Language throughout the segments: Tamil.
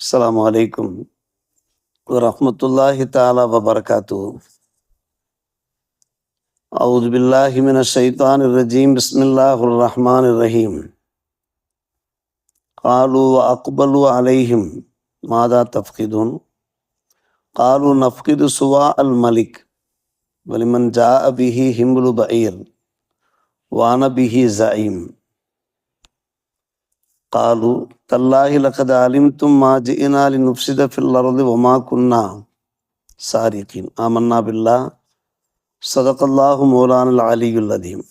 السلام عليكم ورحمة الله تعالى وبركاته. أعوذ بالله من الشيطان الرجيم. بسم الله الرحمن الرحيم. قالوا وأقبلوا عليهم. ماذا تفقدون؟ قالوا نفقد سواء الملك. ولمن جاء به حمل بعير. وأنا به زعيم. قالوا تالله لقد علمتم ما جئنا لنفسد في الأرض وما كنا سارقين آمنا بالله صدق الله مولانا العلي العظيم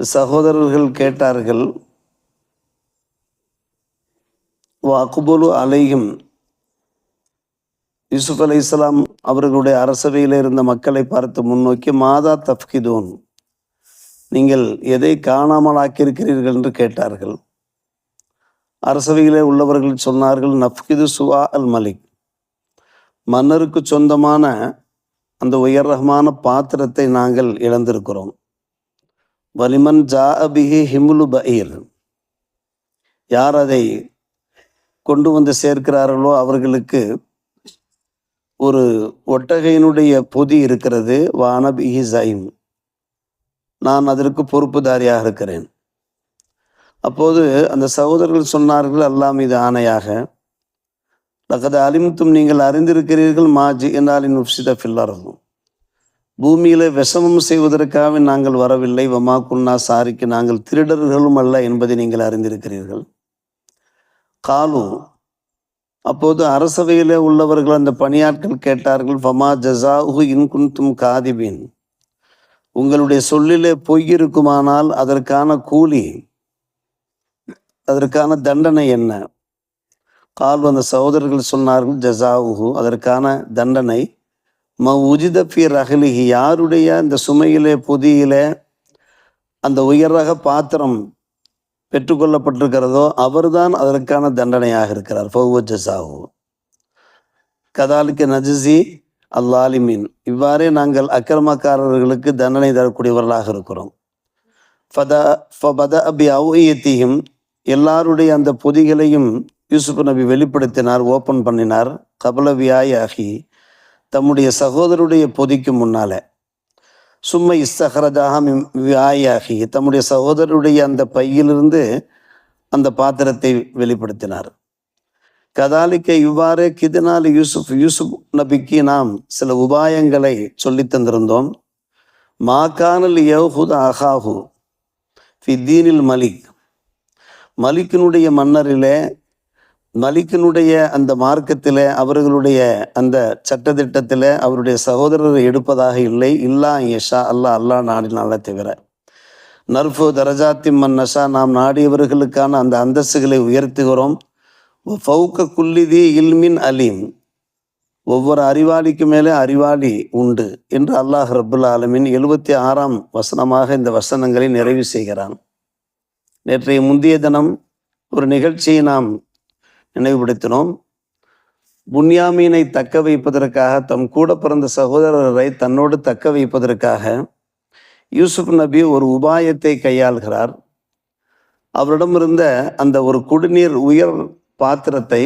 சகோதரர்கள் கேட்டார்கள் அக்புலு அலையும் யூசுப் அலை இஸ்லாம் அவர்களுடைய அரசவையில் இருந்த மக்களை பார்த்து முன்னோக்கி மாதா தப்கிதூன் நீங்கள் எதை காணாமல் ஆக்கியிருக்கிறீர்கள் என்று கேட்டார்கள். அரசவையிலே உள்ளவர்கள் சொன்னார்கள் நஃப்கிது சுவா அல் மலிக். மன்னருக்கு சொந்தமான அந்த உயர்ரகமான பாத்திரத்தை நாங்கள் இழந்திருக்கிறோம். வலிமன் ஜா அபிஹி ஹிமுலு பயிர் யார் அதை கொண்டு வந்து சேர்க்கிறார்களோ அவர்களுக்கு ஒரு ஒட்டகையினுடைய பொதி இருக்கிறது. வானபிஹி ஜைம் நான் அதற்கு பொறுப்புதாரியாக இருக்கிறேன். அப்போது அந்த சகோதரர்கள் சொன்னார்கள் அல்லாஹ் மீது ஆணையாக லகத அலிமுத்தும் நீங்கள் அறிந்திருக்கிறீர்கள் மாஜி என்றாலின் உப்சித ஃபில்லறதும் பூமியில விஷமம் செய்வதற்காக நாங்கள் வரவில்லை வமா குன்னா சாரிக்கு நாங்கள் திருடர்களும் அல்ல என்பதை நீங்கள் அறிந்திருக்கிறீர்கள். காலு அப்போது அரசவையில் உள்ளவர்கள் அந்த பணியாட்கள் கேட்டார்கள் ஃபமா ஜசாஹு இன்குன்தும் காதிபின். உங்களுடைய சொல்லிலே பொய் இருக்குமானால் அதற்கான கூலி அதற்கான தண்டனை என்ன? கால் வந்த சகோதரர்கள் சொன்னார்கள் ஜசாவுஹு அதற்கான தண்டனை ம உஜித பி ரஹலிஹி. யாருடைய இந்த சுமையிலே பொதியிலே அந்த உயர்ரக பாத்திரம் பெற்றுக்கொள்ளப்பட்டிருக்கிறதோ அவர்தான் அதற்கான தண்டனையாக இருக்கிறார். ஃபௌவ ஜசாவு கதாலிக்க நஜசி அல்லாலிமீன். இவ்வாறே நாங்கள் அக்கிரமக்காரர்களுக்கு தண்டனை தரக்கூடியவர்களாக இருக்கிறோம். ஃபத ஃபபத அபி அவுயத்தையும் எல்லாருடைய அந்த பொதிகளையும் யூசுப் நபி வெளிப்படுத்தினார் ஓப்பன் பண்ணினார். கபல வியாயாகி தம்முடைய சகோதரருடைய பொதிக்கு முன்னால. சும்மா இஸ்தஹரதாக வியாயாகி தம்முடைய சகோதரருடைய அந்த பையிலிருந்து அந்த பாத்திரத்தை வெளிப்படுத்தினார். கதாலிக்க இவ்வாறு கிதனால் யூசுப் யூசுப் நபிக்கு நாம் சில உபாயங்களை சொல்லி தந்திருந்தோம். மாகானல் யஹுத் அஹாஹு ஃபித்தீனில் மலிக். மலிக்கினுடைய மன்னரிலே மலிக்கினுடைய அந்த மார்க்கத்தில் அவர்களுடைய அந்த சட்டத்திட்டத்தில் அவருடைய சகோதரரை எடுப்பதாக இல்லை. இல்லா யஷா அல்லா அல்லா நாடினால தவிர. நர்ஃபு தரஜாத்தி மன்னஷா நாம் நாடியவர்களுக்கான அந்த அந்தஸ்துகளை உயர்த்துகிறோம். ஃபவுக்க குல்லிதி இல்மின் அலீம். ஒவ்வொரு அறிவாளிக்கு மேலே அறிவாளி உண்டு என்று அல்லாஹ் ரபுல் ஆலமின் எழுபத்தி ஆறாம் வசனமாக இந்த வசனங்களை நிறைவு செய்கிறான். நேற்றைய முந்தைய தினம் ஒரு நிகழ்ச்சியை நாம் நினைவுபடுத்தினோம். புன்யாமீனை தக்க வைப்பதற்காக தம் கூட பிறந்த சகோதரரை தன்னோடு தக்க வைப்பதற்காக யூசுப் நபி ஒரு உபாயத்தை கையாள்கிறார். அவரிடம் இருந்த அந்த ஒரு குடிநீர் உயர் பாத்திரத்தை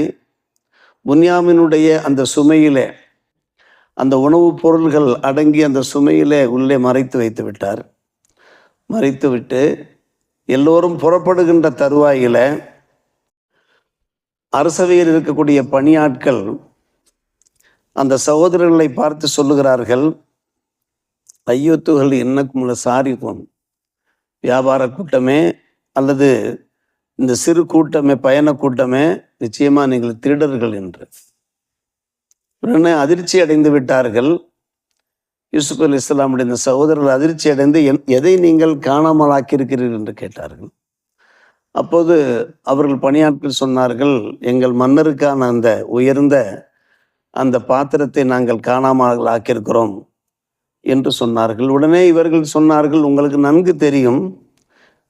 புன்யாமினுடைய அந்த சுமையிலே அந்த உணவுப் பொருள்கள் அடங்கி அந்த சுமையிலே உள்ளே மறைத்து வைத்து விட்டார். மறைத்துவிட்டு எல்லோரும் புறப்படுகின்ற தருவாயில அரசவையில் இருக்கக்கூடிய பணியாட்கள் அந்த சகோதரர்களை பார்த்து சொல்லுகிறார்கள் ஐயோத்துகள் என்னக்குமுள்ள சாரிக்கும் வியாபார கூட்டமே அல்லது இந்த சிறு கூட்டமே பயண கூட்டமே நிச்சயமா நீங்கள் திருடர்கள் என்று. உடனே அதிர்ச்சி அடைந்து விட்டார்கள். யூசுப் அலி இஸ்லாமுடைய இந்த சகோதரர்கள் அதிர்ச்சி அடைந்து என் எதை நீங்கள் காணாமல் ஆக்கியிருக்கிறீர்கள் என்று கேட்டார்கள். அப்போது அவர்கள் பணியாட்கள் சொன்னார்கள் எங்கள் மன்னருக்கான அந்த உயர்ந்த அந்த பாத்திரத்தை நாங்கள் காணாமல் ஆக்கியிருக்கிறோம் என்று சொன்னார்கள். உடனே இவர்கள் சொன்னார்கள் உங்களுக்கு நன்கு தெரியும்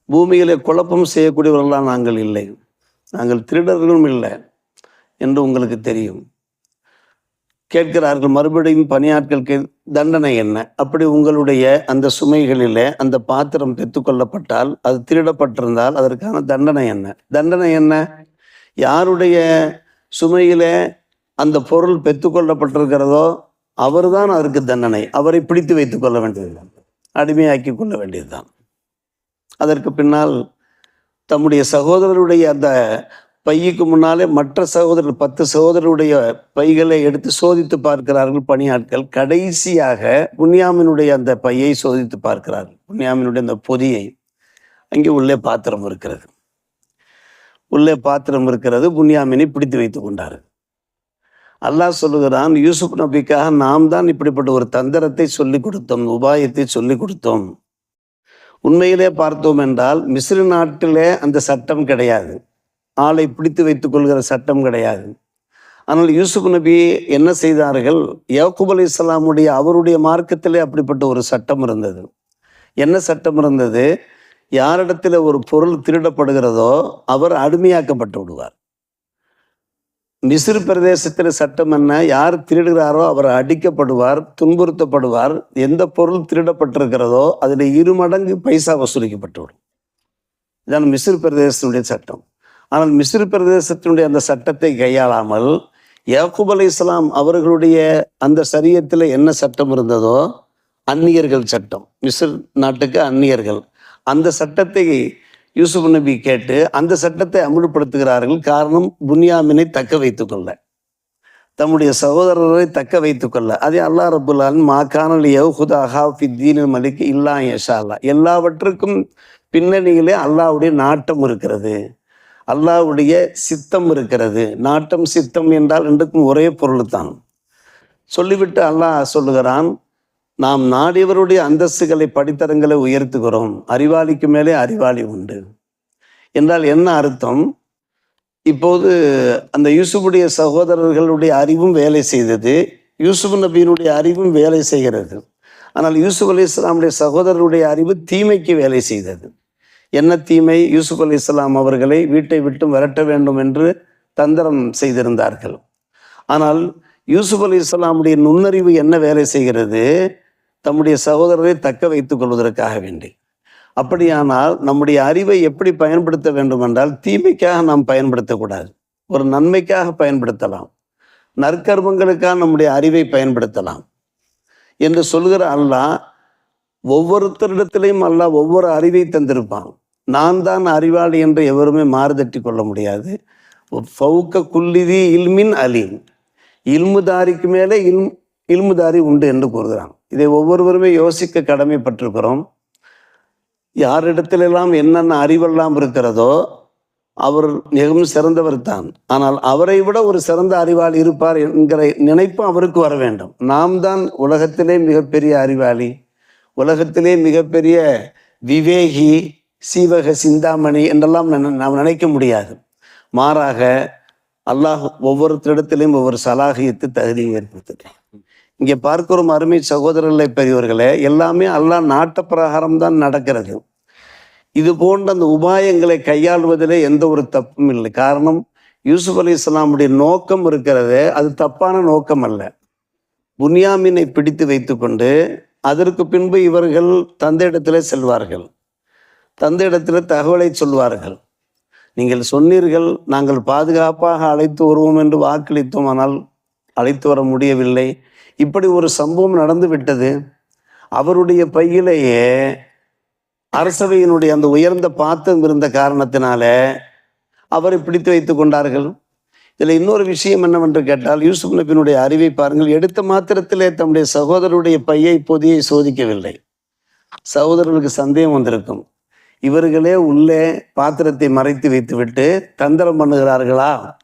பூமியிலே குழப்பம் செய்யக்கூடியவர்களாம் நாங்கள் இல்லை. நாங்கள் திருடர்களும் இல்லை என்று உங்களுக்கு தெரியும். கேட்கிறார்கள் மறுபடியும் பணியாட்களுக்கு தண்டனை என்ன? அப்படி உங்களுடைய அந்த சுமைகளிலே அந்த பாத்திரம் பெற்றுக்கொள்ளப்பட்டால் அது திருடப்பட்டிருந்தால் அதற்கான தண்டனை என்ன? தண்டனை என்ன? யாருடைய சுமையிலே அந்த பொருள் பெற்றுக்கொள்ளப்பட்டிருக்கிறதோ அவர்தான் அதற்கு தண்டனை. அவரை பிடித்து வைத்துக் கொள்ள வேண்டியதுதான். அடிமையாக்கி கொள்ள வேண்டியதுதான். அதற்கு பின்னால் தம்முடைய சகோதரருடைய அந்த பையுக்கு முன்னாலே மற்ற சகோதரர் பத்து சகோதரருடைய பைகளை எடுத்து சோதித்து பார்க்கிறார்கள் பணியாட்கள். கடைசியாக புன்யாமினுடைய அந்த பையை சோதித்து பார்க்கிறார்கள். புன்யாமினுடைய அந்த பொதியை. அங்கே உள்ளே பாத்திரம் இருக்கிறது. உள்ளே பாத்திரம் இருக்கிறது. புன்யாமினை பிடித்து வைத்துக் கொண்டார் அல்லாஹ் சொல்லுகிறான் யூசுப் நபிக்காக நாம் தான் இப்படிப்பட்ட ஒரு தந்திரத்தை சொல்லிக் கொடுத்தோம் உபாயத்தை சொல்லிக் கொடுத்தோம். உண்மையிலே பார்த்தோம் என்றால் மிஸ்ரு நாட்டிலே அந்த சட்டம் கிடையாது. ஆளை பிடித்து வைத்துக் கொள்கிற சட்டம் கிடையாது. ஆனால் யூசுப் நபி என்ன செய்தார்கள்? யாக்குப் அலி இஸ்லாமுடைய அவருடைய மார்க்கத்திலே அப்படிப்பட்ட ஒரு சட்டம் இருந்தது. என்ன சட்டம் இருந்தது? யாரிடத்தில் ஒரு பொருள் திருடப்படுகிறதோ அவர் அடிமையாக்கப்பட்டு விடுவார். மிசிறு பிரதேசத்தில் சட்டம் என்ன? யார் திருடுகிறாரோ அவர் அடிக்கப்படுவார் துன்புறுத்தப்படுவார். எந்த பொருள் திருடப்பட்டிருக்கிறதோ அதில் இரு மடங்கு பைசா வசூலிக்கப்பட்டு வரும் இதான் மிசிறு பிரதேசத்தினுடைய சட்டம். ஆனால் மிசிறு பிரதேசத்தினுடைய அந்த சட்டத்தை கையாளாமல் யாக்கூப் அலை இஸ்லாம் அவர்களுடைய அந்த சரியத்தில் என்ன சட்டம் இருந்ததோ அந்நியர்கள் சட்டம். மிசிர் நாட்டுக்கு அந்நியர்கள். அந்த சட்டத்தை யூசுப் நபி கேட்டு அந்த சட்டத்தை அமுல்படுத்துகிறார்கள் காரணம் புன்யாமினை தக்க வைத்துக் கொள்ள தம்முடைய சகோதரரை தக்க வைத்துக் கொள்ள அதே அல்லா ரபுல்லான் மாக்கானல் யவுஹுதாஹா ஃபித்தீன் மலிக் இல்லா யஷா அல்லா எல்லாவற்றுக்கும் பின்னணியிலே அல்லாவுடைய நாட்டம் இருக்கிறது. அல்லாவுடைய சித்தம் இருக்கிறது. நாட்டம் சித்தம் என்றால் ரெண்டுக்கும் ஒரே பொருள் தான் சொல்லிவிட்டு அல்லாஹ் சொல்லுகிறான் நாம் நாடியவருடைய அந்தஸ்துகளை படித்தரங்களை உயர்த்துகிறோம். அறிவாளிக்கு மேலே அறிவாளி உண்டு. என்றால் என்ன அர்த்தம்? இப்போது அந்த யூசுஃபுடைய சகோதரர்களுடைய அறிவும் வேலை செய்தது. யூசுப் நபியினுடைய அறிவும் வேலை செய்கிறது. ஆனால் யூசுப் அலி இஸ்லாமுடைய சகோதரருடைய அறிவு தீமைக்கு வேலை செய்தது. என்ன தீமை? யூசுப் அலி இஸ்லாம் அவர்களை வீட்டை விட்டு விரட்ட வேண்டும் என்று தந்திரம் செய்திருந்தார்கள். ஆனால் யூசுப் அலி இஸ்லாமுடைய நுண்ணறிவு என்ன வேலை செய்கிறது? தம்முடைய சகோதரரை தக்க வைத்துக் கொள்வதற்காக வேண்டி. அப்படியானால் நம்முடைய அறிவை எப்படி பயன்படுத்த வேண்டும் என்றால் தீமைக்காக நாம் பயன்படுத்தக்கூடாது. ஒரு நன்மைக்காக பயன்படுத்தலாம். நற்கர்மங்களுக்காக நம்முடைய அறிவை பயன்படுத்தலாம். என்று சொல்கிற அல்லாஹ் ஒவ்வொருத்தரிடத்திலையும் அல்லாஹ் ஒவ்வொரு அறிவை தந்திருப்பான். நான் தான் அறிவாளி என்று எவருமே மாறுதட்டி கொள்ள முடியாது. ஃபவுக்க குல்லிதி இல்மின் அலீம். இல்முதாரிக்கு மேலே இல் இல்முதாரி உண்டு என்று கூறுகிறான். இதை ஒவ்வொருவருமே யோசிக்க கடமைப்பட்டிருக்கிறோம். யாரிடத்திலெல்லாம் என்னென்ன அறிவெல்லாம் இருக்கிறதோ அவர் மிகவும் சிறந்தவர் தான். ஆனால் அவரை விட ஒரு சிறந்த அறிவாளி இருப்பார் என்கிற நினைப்பும் அவருக்கு வர வேண்டும். நாம் தான் உலகத்திலே மிகப்பெரிய அறிவாளி உலகத்திலே மிகப்பெரிய விவேகி சீவக சிந்தாமணி என்றெல்லாம் நாம் நினைக்க முடியாது. மாறாக அல்லாஹ் ஒவ்வொருத்தரிடத்திலையும் ஒவ்வொரு சலாகியத்து தகுதியை ஏற்படுத்துகிறேன் இங்கே பார்க்கிறோம் அருமை சகோதரர்களை பெரியவர்களே எல்லாமே அல்லாஹ் நாட்ட பிரகாரம் தான் நடக்கிறது. இது போன்ற அந்த உபாயங்களை கையாள்வதிலே எந்த ஒரு தப்பும் இல்லை. காரணம் யூசுப் அலி இஸ்லாமுடைய நோக்கம் இருக்கிறது அது தப்பான நோக்கம் அல்ல. புன்யாமினை பிடித்து வைத்துக்கொண்டு அதற்கு பின்பு இவர்கள் தந்தையிடத்திலே செல்வார்கள். தந்தையிடத்தில் தகவலை சொல்வார்கள். நீங்கள் சொன்னீர்கள் நாங்கள் பாதுகாப்பாக அழைத்து வருவோம் என்று வாக்களித்தோம் ஆனால் அழைத்து வர முடியவில்லை. இப்படி ஒரு சம்பவம் நடந்து விட்டது. அவருடைய பையிலேயே அரசவையினுடைய அந்த உயர்ந்த பாத்திரம் இருந்த காரணத்தினால அவரை பிடித்து வைத்து கொண்டார்கள். இதில் இன்னொரு விஷயம் என்னவென்று கேட்டால் யூசுப் நபியினுடைய அறிவை பாருங்கள். எடுத்த மாத்திரத்திலே தம்முடைய சகோதரருடைய பையை பொதியை சோதிக்கவில்லை. சகோதரர்களுக்கு சந்தேகம் வந்திருக்கும். இவர்களே உள்ளே பாத்திரத்தை மறைத்து வைத்துவிட்டு தந்திரம் பண்ணுகிறார்களா?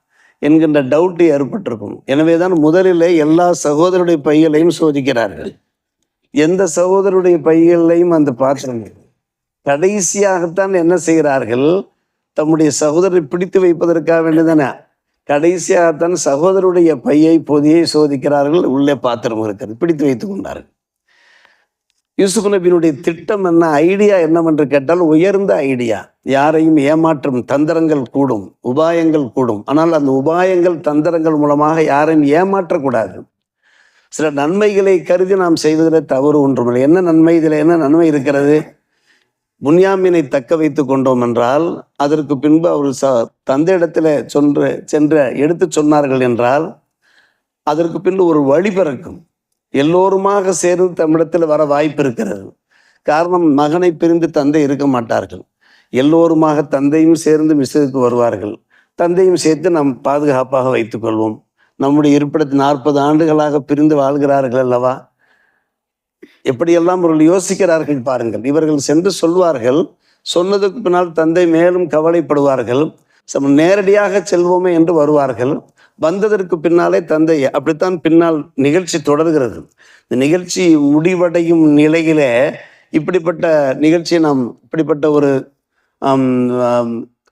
என்கின்ற டவுட் ஏற்பட்டிருக்கும். எனவே தான் முதலில் எல்லா சகோதரருடைய பைகளையும் சோதிக்கிறார்கள். எந்த சகோதரருடைய பைகளையும் அந்த பாத்திரம் கடைசியாகத்தான் என்ன செய்கிறார்கள்? தம்முடைய சகோதரரை பிடித்து வைப்பதற்காக வேண்டியதானே கடைசியாகத்தான் சகோதரருடைய பையை பொதியை சோதிக்கிறார்கள். உள்ளே பாத்திரம் இருக்கிறது. பிடித்து வைத்துக் கொண்டார்கள். யூசுப் நபியினுடைய திட்டம் என்ன? ஐடியா என்னவென்று கேட்டால் உயர்ந்த ஐடியா. யாரையும் ஏமாற்றும் தந்திரங்கள் கூடும் உபாயங்கள் கூடும். ஆனால் அந்த உபாயங்கள் தந்திரங்கள் மூலமாக யாரையும் ஏமாற்றக்கூடாது. சில நன்மைகளை கருதி நாம் செய்வதில் தவறு ஒன்றுமில்லை. என்ன நன்மை? இதில் என்ன நன்மை இருக்கிறது? முன்யாமினை தக்க வைத்து கொண்டோம் என்றால் அதற்கு பின்பு அவர் ச தந்தையிடத்தில் சென்று சென்ற எடுத்து சொன்னார்கள் என்றால் அதற்கு பின்பு ஒரு வழி பிறக்கும். எல்லோருமாக சேர்ந்து தமிழத்தில் வர வாய்ப்பு இருக்கிறது. காரணம் மகனை பிரிந்து தந்தை இருக்க மாட்டார்கள். எல்லோருமாக தந்தையும் சேர்ந்து மிஸ்ஸுக்கு வருவார்கள். தந்தையும் சேர்த்து நாம் பாதுகாப்பாக வைத்துக்கொள்வோம் நம்முடைய இருப்பிடத்தில் நாற்பது ஆண்டுகளாக பிரிந்து வாழ்கிறார்கள் அல்லவா? எப்படியெல்லாம் அவர்கள் யோசிக்கிறார்கள் பாருங்கள். இவர்கள் சென்று சொல்வார்கள் சொன்னதுக்கு பின்னால் தந்தை மேலும் கவலைப்படுவார்கள். நேரடியாக செல்வோமே என்று வருவார்கள். வந்ததற்கு பின்னாலே தந்தை அப்படித்தான் பின்னால் நிகழ்ச்சி தொடர்கிறது. இந்த நிகழ்ச்சி முடிவடையும் நிலையிலே இப்படிப்பட்ட நிகழ்ச்சியை நாம் இப்படிப்பட்ட ஒரு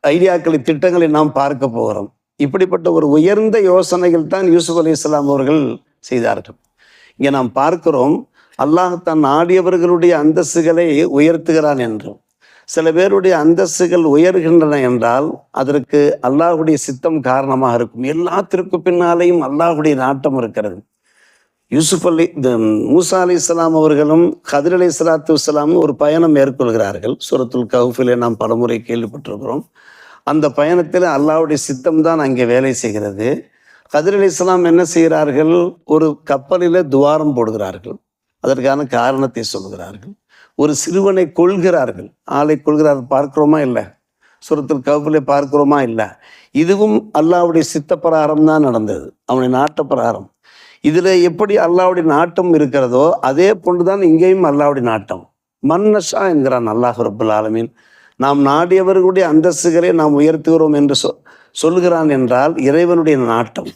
ஐடியாக்களை திட்டங்களை நாம் பார்க்க போகிறோம். இப்படிப்பட்ட ஒரு உயர்ந்த யோசனைகள் தான் யூசுப் அலி இஸ்லாம் அவர்கள் செய்தார்கள். இங்கே நாம் பார்க்கிறோம் அல்லாஹ் தன் ஆடியவர்களுடைய அந்தஸ்துகளை உயர்த்துகிறான் என்றும் சில பேருடைய அந்தஸ்துகள் உயர்கின்றன என்றால் அதற்கு அல்லாஹுடைய சித்தம் காரணமாக இருக்கும். எல்லாத்திற்கு பின்னாலேயும் அல்லாஹுடைய நாட்டம் இருக்கிறது. யூசுப் அலி இந்த மூசா அலி இஸ்லாம் அவர்களும் ஹதிர் அலி சலாத்து வஸ்லாமும் ஒரு பயணம் மேற்கொள்கிறார்கள். சூரத்துல் கவுஃபிலே நாம் பலமுறை கேள்விப்பட்டிருக்கிறோம். அந்த பயணத்தில் அல்லாவுடைய சித்தம் தான் அங்கே வேலை செய்கிறது. கதிர் அலி இஸ்லாம் என்ன செய்கிறார்கள்? ஒரு கப்பலில் துவாரம் போடுகிறார்கள். அதற்கான காரணத்தை சொல்கிறார்கள். ஒரு சிறுவனை கொள்கிறார்கள் ஆளை கொள்கிறார்கள் பார்க்கிறோமா இல்லை? சுரத்தில் கவுஃபிலே பார்க்கிறோமா இல்லை? இதுவும் அல்லாவுடைய சித்த பிரகாரம் தான் நடந்தது. அவனுடைய நாட்ட பிரகாரம் இதில் எப்படி அல்லாவுடைய நாட்டம் இருக்கிறதோ அதே போன்றுதான் இங்கேயும் அல்லாவுடைய நாட்டம். மன்னஷா என்கிறான் அல்லாஹ் ரபுல் ஆலமீன். நாம் நாடியவர்களுடைய அந்தஸ்துகளை நாம் உயர்த்துகிறோம் என்று சொ சொல்கிறான் என்றால் இறைவனுடைய நாட்டம்.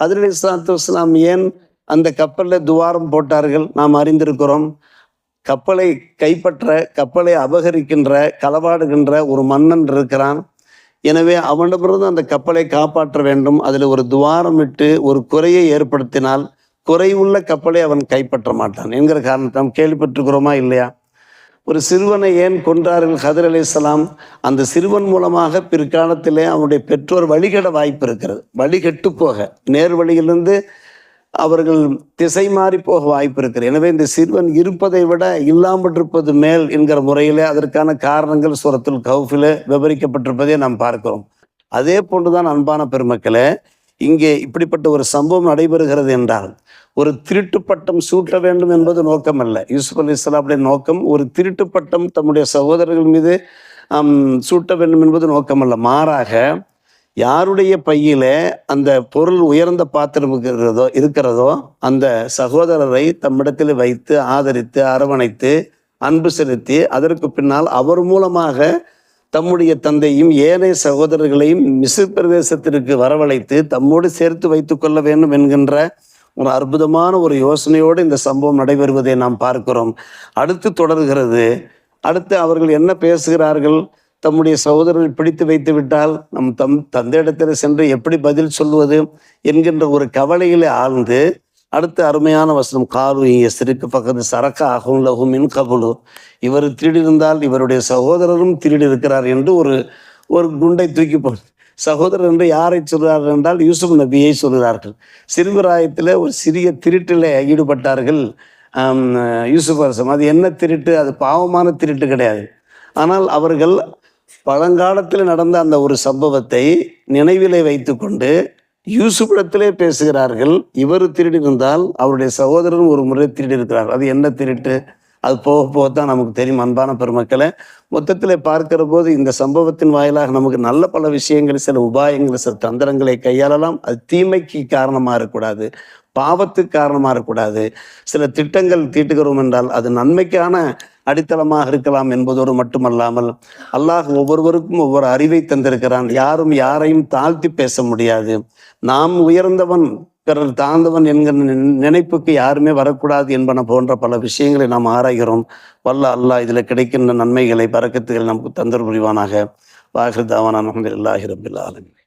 அதில் இஸ்லாத்து இஸ்லாம் ஏன் அந்த கப்பலில் துவாரம் போட்டார்கள்? நாம் அறிந்திருக்கிறோம். கப்பலை கைப்பற்ற கப்பலை அபகரிக்கின்ற களவாடுகின்ற ஒரு மன்னன் இருக்கிறான். எனவே அவனிடமிருந்து அந்த கப்பலை காப்பாற்ற வேண்டும். அதில் ஒரு துவாரம் இட்டு ஒரு குறையை ஏற்படுத்தினால் குறைவுள்ள கப்பலை அவன் கைப்பற்ற மாட்டான் என்கிற காரணத்தை நாம் கேள்விப்பட்டிருக்கிறோமா இல்லையா? ஒரு சிறுவனை ஏன் கொன்றார்கள் ஹதர் அலைஹிஸ்ஸலாம் அந்த சிறுவன் மூலமாக பிற்காலத்திலே அவனுடைய பெற்றோர் வழிகட வாய்ப்பு இருக்கிறது. வழிகட்டு போக நேர் வழியிலிருந்து அவர்கள் திசை மாறி போக வாய்ப்பு இருக்கிறது எனவே இந்த சிறுவன் இருப்பதை விட இல்லாமல் இருப்பது மேல் என்கிற முறையிலே அதற்கான காரணங்கள் சூரத்துல் கவுஃபில விவரிக்கப்பட்டிருப்பதை நாம் பார்க்கிறோம். அதே போன்றுதான் அன்பான பெருமக்களே இங்கே இப்படிப்பட்ட ஒரு சம்பவம் நடைபெறுகிறது என்றால் ஒரு திருட்டு பட்டம் சூட்ட வேண்டும் என்பது நோக்கம் அல்ல யூசுப் அலி இஸ்லாமுடைய நோக்கம் ஒரு திருட்டு பட்டம் தம்முடைய சகோதரர்கள் மீது சூட்ட வேண்டும் என்பது நோக்கமல்ல. மாறாக யாருடைய பையில அந்த பொருள் உயர்ந்த பாத்திரம் இருக்கிறதோ இருக்கிறதோ அந்த சகோதரரை தம்மிடத்தில் வைத்து ஆதரித்து அரவணைத்து அன்பு செலுத்தி அதற்கு பின்னால் அவர் மூலமாக தம்முடைய தந்தையும் ஏனைய சகோதரர்களையும் மிஸ்ர் பிரதேசத்திற்கு வரவழைத்து தம்மோடு சேர்த்து வைத்துக் கொள்ள வேண்டும் என்கின்ற ஒரு அற்புதமான ஒரு யோசனையோடு இந்த சம்பவம் நடைபெறுவதை நாம் பார்க்கிறோம். அடுத்து தொடர்கிறது. அடுத்து அவர்கள் என்ன பேசுகிறார்கள்? தம்முடைய சகோதரர்கள் பிடித்து வைத்து விட்டால் நம் தம் தந்தையிடத்தில் சென்று எப்படி பதில் சொல்வது என்கின்ற ஒரு கவலையிலே ஆழ்ந்து அடுத்த அருமையான வசனம் காரு சிறுக்கு பக்கத்து சரக்கு ஆகும் லகும் மின் கபுலு. இவர் திருடியிருந்தால் இவருடைய சகோதரரும் திருடி இருக்கிறார் என்று ஒரு ஒரு குண்டை தூக்கி போ சகோதரர் என்று யாரை சொல்கிறார்கள் என்றால் யூசுப் நபியை சொல்கிறார்கள். சிறுபிராயத்தில் ஒரு சிறிய திருட்டில் ஈடுபட்டார்கள். யூசுப் அரசம் அது என்ன திருட்டு? அது பாவமான திருட்டு கிடையாது. ஆனால் அவர்கள் பழங்காலத்தில் நடந்த அந்த ஒரு சம்பவத்தை நினைவிலே வைத்துக்கொண்டு யூசுப்பிடத்திலே பேசுகிறார்கள். இவர் திருடியிருந்தால் அவருடைய சகோதரரும் ஒரு முறை திருடியிருக்கிறார் அது என்ன திருட்டு? அது போக போக தான் நமக்கு தெரியும் அன்பான பெருமக்களை. மொத்தத்தில் பார்க்கிற போது இந்த சம்பவத்தின் வாயிலாக நமக்கு நல்ல பல விஷயங்கள் சில உபாயங்கள் சில தந்திரங்களை கையாளலாம். அது தீமைக்கு காரணமாக இருக்கக்கூடாது பாவத்துக்கு காரணமாக இருக்கக்கூடாது. சில திட்டங்கள் தீட்டுகிறோம் என்றால் அது நன்மைக்கான அடித்தளமாக இருக்கலாம் என்பதோடு மட்டுமல்லாமல் அல்லாஹ் ஒவ்வொருவருக்கும் ஒவ்வொரு அறிவை தந்திருக்கிறான். யாரும் யாரையும் தாழ்த்தி பேச முடியாது. நாம் உயர்ந்தவன் பிறர் தாழ்ந்தவன் என்கிற நினைப்புக்கு யாருமே வரக்கூடாது என்பன போன்ற பல விஷயங்களை நாம் ஆராய்கிறோம். வல்ல அல்லாஹ் இதில் கிடைக்கின்ற நன்மைகளை பறக்கத்துகள் நமக்கு தந்தர் புரிவானாக. வாஹிர் தாவான அலமதுல்லாஹி ரபில் ஆலமீன்.